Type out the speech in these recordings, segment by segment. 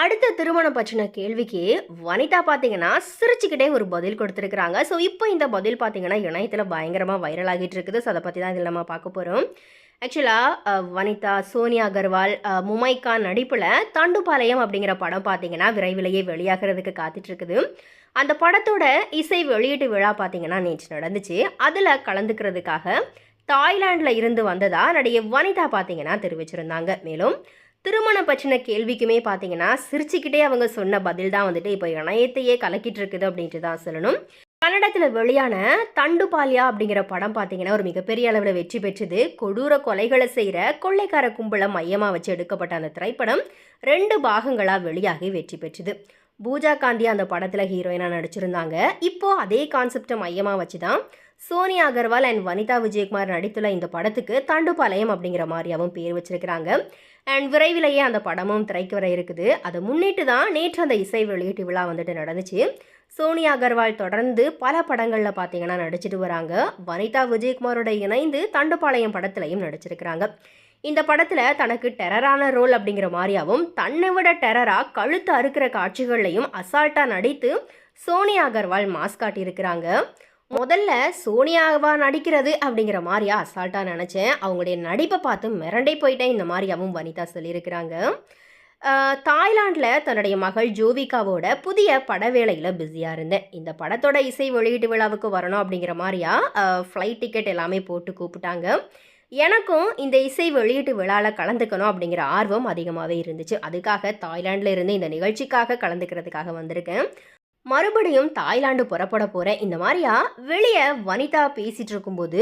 அடுத்த திருமணம் பற்றின கேள்விக்கு வனிதா பார்த்தீங்கன்னா சிரிச்சுக்கிட்டே ஒரு பதில் கொடுத்துருக்குறாங்க. ஸோ இப்போ இந்த பதில் பார்த்தீங்கன்னா இணையத்தில் பயங்கரமாக வைரல் ஆகிட்டு இருக்குது. ஸோ அதை பற்றி தான் இதில் நம்ம பார்க்க போகிறோம் ஆக்சுவலாக வனிதா சோனியா அகர்வால் முமைக்கா நடிப்பில் தண்டுபாளையம் அப்படிங்கிற படம் பார்த்தீங்கன்னா விரைவிலேயே வெளியாகிறதுக்கு காத்துட்ருக்குது அந்த படத்தோட இசை வெளியீட்டு விழா பார்த்தீங்கன்னா நேற்று நடந்துச்சு. அதில் கலந்துக்கிறதுக்காக தாய்லாண்டில் இருந்து வந்ததாக நடிகை வனிதா பார்த்தீங்கன்னா தெரிவிச்சிருந்தாங்க. மேலும் திருமணம் பற்றின கேள்விக்குமே பார்த்தீங்கன்னா சிரிச்சுக்கிட்டே அவங்க சொன்ன பதில் தான் வந்துட்டு இப்போ இணையத்தையே கலக்கிட்டு இருக்குது அப்படின்ட்டு தான் சொல்லணும். கன்னடத்தில் வெளியான தண்டுபாலியா அப்படிங்கிற படம் பார்த்தீங்கன்னா ஒரு மிகப்பெரிய அளவில் வெற்றி பெற்றது. கொடூர கொலைகளை செய்கிற கொள்ளைக்கார கும்பலை மையமாக வச்சு எடுக்கப்பட்ட அந்த திரைப்படம் ரெண்டு பாகங்களாக வெளியாகி வெற்றி பெற்றது. பூஜா காந்தி அந்த படத்தில் ஹீரோயினாக நடிச்சிருந்தாங்க. இப்போ அதே கான்செப்டை மையமாக வச்சு தான் சோனியா அகர்வால் அண்ட் வனிதா விஜயகுமார் நடித்துள்ள இந்த படத்துக்கு தண்டுபாளையம் அப்படிங்கிற மாதிரியாவும் பேர் வச்சிருக்கிறாங்க. அண்ட் விரைவிலேயே அந்த படமும் திரைக்கு வர இருக்குது. அதை முன்னிட்டு தான் நேற்று அந்த இசை வெளியீட்டு விழா வந்துட்டு நடந்துச்சு. சோனியா அகர்வால் தொடர்ந்து பல படங்களில் பார்த்தீங்கன்னா நடிச்சிட்டு வராங்க. வனிதா விஜயகுமாரோட இணைந்து தண்டுபாளையம் படத்துலையும் நடிச்சிருக்கிறாங்க. இந்த படத்தில் தனக்கு டெரரான ரோல் அப்படிங்கிற மாதிரியாவும் தன்னை விட டெரராக கழுத்து அறுக்கிற காட்சிகள்லையும் அசால்ட்டாக நடித்து சோனியா அகர்வால் மாஸ் காட்டியிருக்கிறாங்க. முதல்ல சோனியாவா நடிக்கிறது அப்படிங்கிற மாதிரியா அசால்ட்டாக நினச்சேன். அவங்களுடைய நடிப்பை பார்த்து மிரண்டே போயிட்டேன் இந்த மாதிரியாவும் வனிதா சொல்லியிருக்கிறாங்க. தாய்லாண்டில் தன்னுடைய மகள் ஜோவிகாவோட புதிய பட வேலையில் பிஸியாக இருந்தேன். இந்த படத்தோட இசை வெளியீட்டு விழாவுக்கு வரணும் அப்படிங்கிற மாதிரியா ஃப்ளைட் டிக்கெட் எல்லாமே போட்டு கூப்பிட்டாங்க. எனக்கும் இந்த இசை வெளியீட்டு விழாவில் கலந்துக்கணும் அப்படிங்கிற ஆர்வம் அதிகமாகவே இருந்துச்சு. அதுக்காக தாய்லாண்டில் இருந்து இந்த நிகழ்ச்சிக்காக கலந்துக்கிறதுக்காக வந்திருக்கேன். மறுபடியும் தாய்லாந்து புறப்பட போகிறேன் இந்த மாதிரியா? வெளியே வனிதா பேசிகிட்டு இருக்கும்போது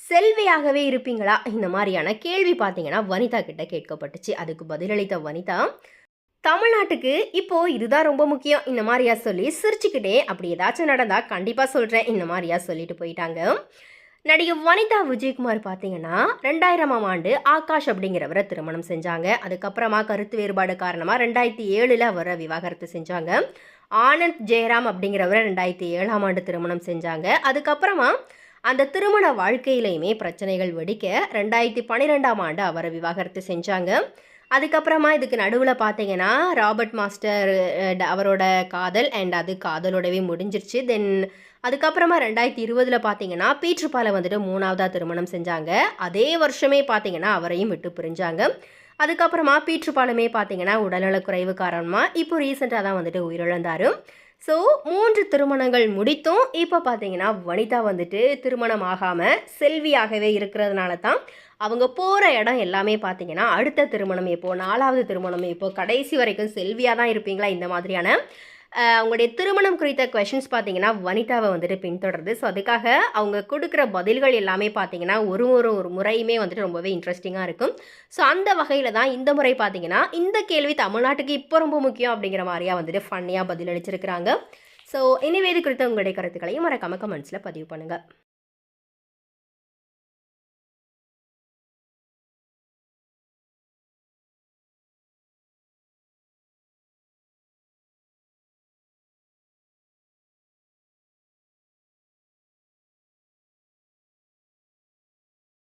செல்வியாகவே இருப்பீங்களா? இந்த மாதிரியான கேள்வி பார்த்தீங்கன்னா வனிதா கிட்ட கேட்கப்பட்டுச்சு. அதுக்கு பதிலளித்த வனிதா தமிழ்நாட்டுக்கு இப்போ இதுதான் ரொம்ப முக்கியம். இந்த மாதிரியா சொல்லி சிரிச்சுக்கிட்டே அப்படி ஏதாச்சும் நடந்தா கண்டிப்பாக சொல்கிறேன் இந்த மாதிரியா சொல்லிட்டு போயிட்டாங்க. நடிகை வனிதா விஜயகுமார் பார்த்தீங்கன்னா ரெண்டாயிரமாம் ஆண்டு ஆகாஷ் அப்படிங்கிறவரை திருமணம் செஞ்சாங்க. அதுக்கப்புறமா கருத்து வேறுபாடு காரணமாக ரெண்டாயிரத்தி ஏழில் அவரை விவாகரத்து செஞ்சாங்க. ஆனந்த் ஜெயராம் அப்படிங்கிறவரை ரெண்டாயிரத்தி ஏழாம் ஆண்டு திருமணம் செஞ்சாங்க. அதுக்கப்புறமா அந்த திருமண வாழ்க்கையிலையுமே பிரச்சனைகள் வெடிக்க ரெண்டாயிரத்தி பன்னிரெண்டாம் ஆண்டு அவரை விவாகரத்து செஞ்சாங்க. அதுக்கப்புறமா இதுக்கு நடுவில் பார்த்தீங்கன்னா ராபர்ட் மாஸ்டர் அவரோட காதல் அண்ட் அது காதலோடவே முடிஞ்சிருச்சு. தென் அதுக்கப்புறமா ரெண்டாயிரத்தி இருபதில் பார்த்தீங்கன்னா பீட்ருபாலை வந்துட்டு மூணாவதாக திருமணம் செஞ்சாங்க. அதே வருஷமே பார்த்தீங்கன்னா அவரையும் விட்டு பிரிஞ்சாங்க. அதுக்கப்புறமா பீட்ருபாலுமே பார்த்தீங்கன்னா உடல்நலக்குறைவு காரணமாக இப்போ ரீசெண்டாக தான் வந்துட்டு உயிரிழந்தார். ஸோ மூன்று திருமணங்கள் முடித்தும் இப்போ பார்த்தீங்கன்னா வனிதா வந்துட்டு திருமணம் ஆகாமல் செல்வியாகவே இருக்கிறதுனால தான் அவங்க போகிற இடம் எல்லாமே பார்த்தீங்கன்னா அடுத்த திருமணம் எப்போ நாலாவது திருமணம் எப்போ கடைசி வரைக்கும் செல்வியாக தான் இருப்பீங்களா? இந்த மாதிரியான அவங்களுடைய திருமணம் குறித்த கொஷின்ஸ் பார்த்தீங்கன்னா வனிதாவை வந்துட்டு பின்தொடருது. ஸோ அதுக்காக அவங்க கொடுக்குற பதில்கள் எல்லாமே பார்த்தீங்கன்னா ஒரு ஒரு ஒரு முறையுமே வந்துட்டு ரொம்பவே இன்ட்ரெஸ்டிங்காக இருக்கும். ஸோ அந்த வகையில் தான் இந்த முறை பார்த்தீங்கன்னா இந்த கேள்வி தமிழ்நாட்டுக்கு இப்போ ரொம்ப முக்கியம் அப்படிங்கிற மாதிரியா வந்துட்டு ஃபன்னியாக பதிலளிச்சிருக்கிறாங்க. ஸோ இனிவே இது குறித்த உங்களுடைய கருத்துக்களையும் மறக்காம கமெண்ட்ஸில் பதிவு பண்ணுங்கள்